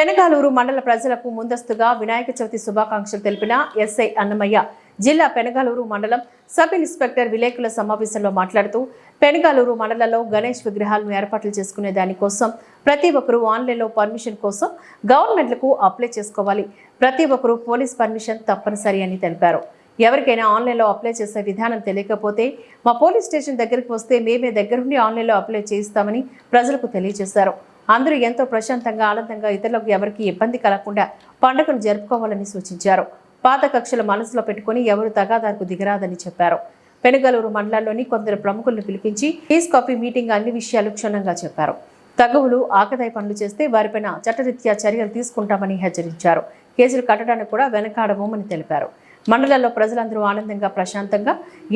పెనగాలూరు మండల ప్రజలకు ముందస్తుగా వినాయక చవితి శుభాకాంక్షలు తెలిపిన ఎస్ఐ అన్నమయ్య జిల్లా పెనగాలూరు మండలం సబ్ ఇన్స్పెక్టర్ విలేకరుల సమావేశంలో మాట్లాడుతూ పెనగాలూరు మండలంలో గణేష్ విగ్రహాలను ఏర్పాట్లు చేసుకునే దానికోసం ప్రతి ఒక్కరూ ఆన్లైన్లో పర్మిషన్ కోసం గవర్నమెంట్లకు అప్లై చేసుకోవాలి. ప్రతి ఒక్కరూ పోలీస్ పర్మిషన్ తప్పనిసరి అని తెలిపారు. ఎవరికైనా ఆన్లైన్లో అప్లై చేసే విధానం తెలియకపోతే మా పోలీస్ స్టేషన్ దగ్గరికి వస్తే మేమే దగ్గరుండి ఆన్లైన్లో అప్లై చేయిస్తామని ప్రజలకు తెలియజేశారు. అందరూ ఎంతో ప్రశాంతంగా ఆనందంగా ఇతరులకు ఎవరికి ఇబ్బంది కలగకుండా పండుగను జరుపుకోవాలని సూచించారు. పాత కక్షలు మనసులో పెట్టుకుని ఎవరు తగాదాలకు దిగరాదని చెప్పారు. పెనుగలూరు మండలంలోని కొందరు ప్రముఖులను పిలిపించి పీస్ కాఫీ మీటింగ్ అన్ని విషయాలు క్షుణ్ణంగా చెప్పారు. తగువులు ఆకదాయ పనులు చేస్తే వారిపైన చట్టరీత్యా చర్యలు తీసుకుంటామని హెచ్చరించారు. కేసులు కట్టడానికి కూడా వెనకాడబోమని తెలిపారు. మండలంలో ప్రజలందరూ ఆనందంగా ప్రశాంతంగా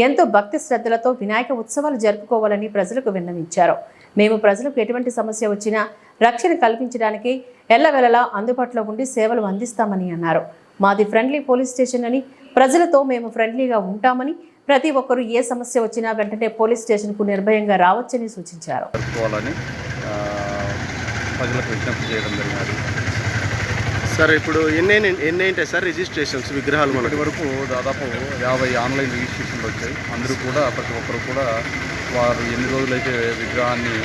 ఎంతో భక్తి శ్రద్ధలతో వినాయక ఉత్సవాలు జరుపుకోవాలని ప్రజలకు విన్నవించారు. మేము ప్రజలకు ఎటువంటి సమస్య వచ్చినా రక్షణ కల్పించడానికి ఎల్లవెల్లలా అందుబాటులో ఉండి సేవలు అందిస్తామని అన్నారు. మాది ఫ్రెండ్లీ పోలీస్ స్టేషన్ అని ప్రజలతో మేము ఫ్రెండ్లీగా ఉంటామని ప్రతి ఒక్కరూ ఏ సమస్య వచ్చినా వెంటనే పోలీస్ స్టేషన్కు నిర్భయంగా రావచ్చని సూచించారు. సార్ ఇప్పుడు ఎన్ని ఎన్ని ఉంటాయి సార్ రిజిస్ట్రేషన్స్ విగ్రహాలు మనకు? వరకు దాదాపు యాభై ఆన్లైన్ రిజిస్ట్రేషన్లు వచ్చాయి. అందరూ కూడా ప్రతి ఒక్కరు కూడా వారు ఎన్ని రోజులైతే విగ్రహాన్ని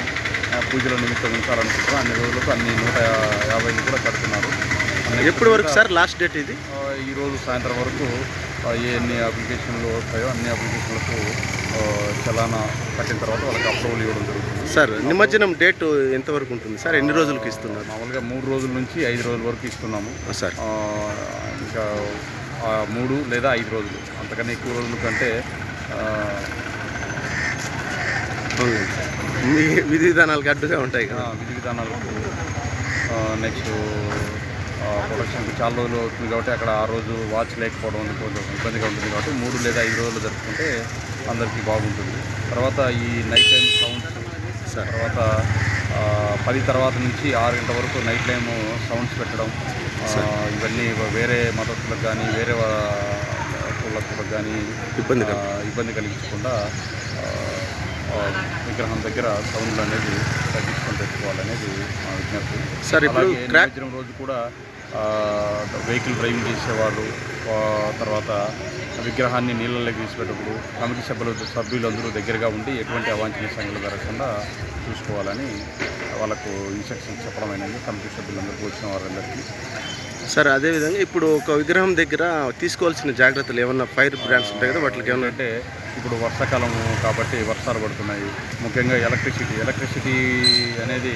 పూజల నిమిత్తం ఉంచాలనుకుంటారో అన్ని రోజులకు అన్ని నూట యా- యాభైని కూడా కడుతున్నారు. ఎప్పటి వరకు సార్? లాస్ట్ డేట్ ఇది? ఆ, ఈ రోజు సాయంత్రం వరకు ఏ ఎన్ని అప్లికేషన్లు వస్తాయో అన్ని అప్లికేషన్లకు చలానా కట్టిన తర్వాత వాళ్ళకి అప్రూవల్ ఇవ్వడం జరుగుతుంది. సార్ నిమజ్జనం డేట్ ఎంతవరకు ఉంటుంది? సార్ ఎన్ని రోజులకి ఇస్తున్నారు? మామూలుగా మూడు రోజుల నుంచి ఐదు రోజుల వరకు ఇస్తున్నాము. సార్. ఇంకా మూడు లేదా ఐదు రోజులు. అంతకన్నా ఎక్కువ రోజుల కంటే మీ విధి విధానాలకు అడ్డుగా ఉంటాయి కదా. విధి విధానాలకు నెక్స్ట్ ప్రొడక్షన్కి చాలా రోజులు అవుతుంది కాబట్టి అక్కడ ఆ రోజు వాచ్ లేకపోవడం అనేది కొంచెం ఇబ్బందిగా ఉంటుంది కాబట్టి మూడు లేదా ఐదు రోజులు జరుపుకుంటే అందరికీ బాగుంటుంది. తర్వాత ఈ నైట్ టైం సౌండ్స్ తర్వాత పది తర్వాత నుంచి ఆరు గంటల వరకు నైట్ టైం సౌండ్స్ పెట్టడం ఇవన్నీ వేరే మతస్థులకు కానీ వేరే కులస్తులకు కానీ ఇబ్బంది ఇబ్బంది కలిగించకుండా విగ్రహం దగ్గర సౌండ్లు అనేది తగ్గించుకొని పెట్టుకోవాలనేది మా విజ్ఞప్తి. సార్, ఇప్పుడు రోజు కూడా వెహికల్ డ్రైవింగ్ చేసేవాళ్ళు తర్వాత విగ్రహాన్ని నీళ్ళలోకి తీసిపెట్టప్పుడు కమిటీ సభ్యులు సభ్యులందరూ దగ్గరగా ఉండి ఎటువంటి అవాంఛనీయ సంఘటనలు జరగకుండా చూసుకోవాలని వాళ్ళకు ఇన్స్ట్రక్షన్స్ చెప్పడమైనది కమిటీ సభ్యులందరికీ వచ్చిన వారందరికీ సార్ అదేవిధంగా ఇప్పుడు ఒక విగ్రహం దగ్గర తీసుకోవాల్సిన జాగ్రత్తలు ఏమన్నా ఫైర్ బ్రాండ్స్ ఉంటాయి కదా వాటికి ఏమన్నా? అంటే ఇప్పుడు వర్షాకాలం కాబట్టి వర్షాలు పడుతున్నాయి. ముఖ్యంగా ఎలక్ట్రిసిటీ ఎలక్ట్రిసిటీ అనేది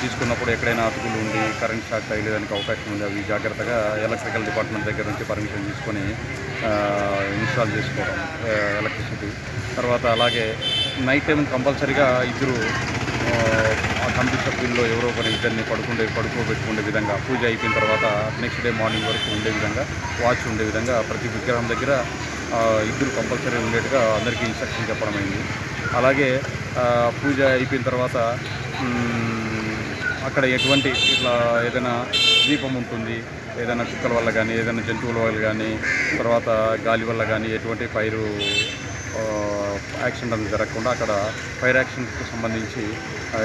తీసుకున్నప్పుడు ఎక్కడైనా అతుకులు ఉండి కరెంట్ షాక్ తగిలేదానికి అవకాశం ఉంది. అవి జాగ్రత్తగా ఎలక్ట్రికల్ డిపార్ట్మెంట్ దగ్గర నుంచి పర్మిషన్ తీసుకొని ఇన్స్టాల్ చేసుకోవడం ఎలక్ట్రిసిటీ. తర్వాత అలాగే నైట్ టైం కంపల్సరీగా ఇద్దరు ఆ, కమిటీ సభ్యుల్లో ఎవరో ఒకరి ఇద్దరిని పడుకుండే పడుకోబెట్టుకునే విధంగా పూజ అయిపోయిన తర్వాత నెక్స్ట్ డే మార్నింగ్ వరకు ఉండే విధంగా వాచ్ ఉండే విధంగా ప్రతి విగ్రహం దగ్గర ఇద్దరు కంపల్సరీ ఉండేట్టుగా అందరికీ ఇన్స్ట్రక్షన్ చెప్పడమైంది. అలాగే పూజ అయిపోయిన తర్వాత అక్కడ ఎటువంటి ఇట్లా ఏదైనా దీపం ఉంటుంది ఏదైనా కుక్కల వల్ల కానీ ఏదైనా జంతువుల వల్ల కానీ తర్వాత గాలి వల్ల కానీ ఎటువంటి ఫైరు ఆ, యాక్సిడెంట్ అనేది జరగకుండా అక్కడ ఫైర్ యాక్షన్కి సంబంధించి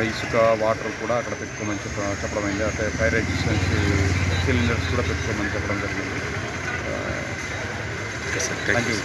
ఇసుక వాటర్ కూడా అక్కడ పెట్టుకోమని చెప్ప చెప్పడం అయింది. అంటే ఫైర్ రెసిస్టెన్సీ సిలిండర్స్ కూడా పెట్టుకోమని చెప్పడం జరిగింది. Thank you